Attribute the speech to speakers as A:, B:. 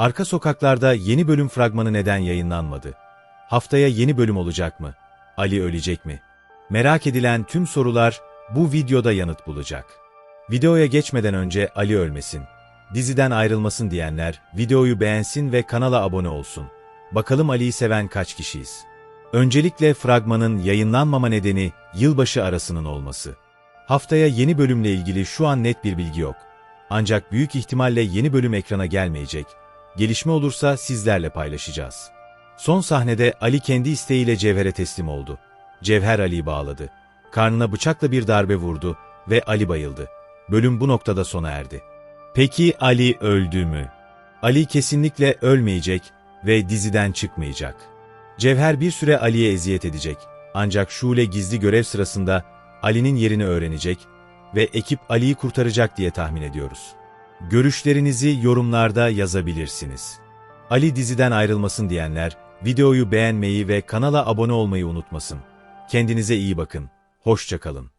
A: Arka Sokaklar'da yeni bölüm fragmanı neden yayınlanmadı? Haftaya yeni bölüm olacak mı? Ali ölecek mi? Merak edilen tüm sorular bu videoda yanıt bulacak. Videoya geçmeden önce Ali ölmesin, diziden ayrılmasın diyenler videoyu beğensin ve kanala abone olsun. Bakalım Ali'yi seven kaç kişiyiz? Öncelikle fragmanın yayınlanmama nedeni yılbaşı arasının olması. Haftaya yeni bölümle ilgili şu an net bir bilgi yok. Ancak büyük ihtimalle yeni bölüm ekrana gelmeyecek. Gelişme olursa sizlerle paylaşacağız. Son sahnede Ali kendi isteğiyle Cevher'e teslim oldu. Cevher Ali'yi bağladı. Karnına bıçakla bir darbe vurdu ve Ali bayıldı. Bölüm bu noktada sona erdi. Peki Ali öldü mü? Ali kesinlikle ölmeyecek ve diziden çıkmayacak. Cevher bir süre Ali'ye eziyet edecek. Ancak Şule gizli görev sırasında Ali'nin yerini öğrenecek ve ekip Ali'yi kurtaracak diye tahmin ediyoruz. Görüşlerinizi yorumlarda yazabilirsiniz. Ali diziden ayrılmasın diyenler videoyu beğenmeyi ve kanala abone olmayı unutmasın. Kendinize iyi bakın. Hoşça kalın.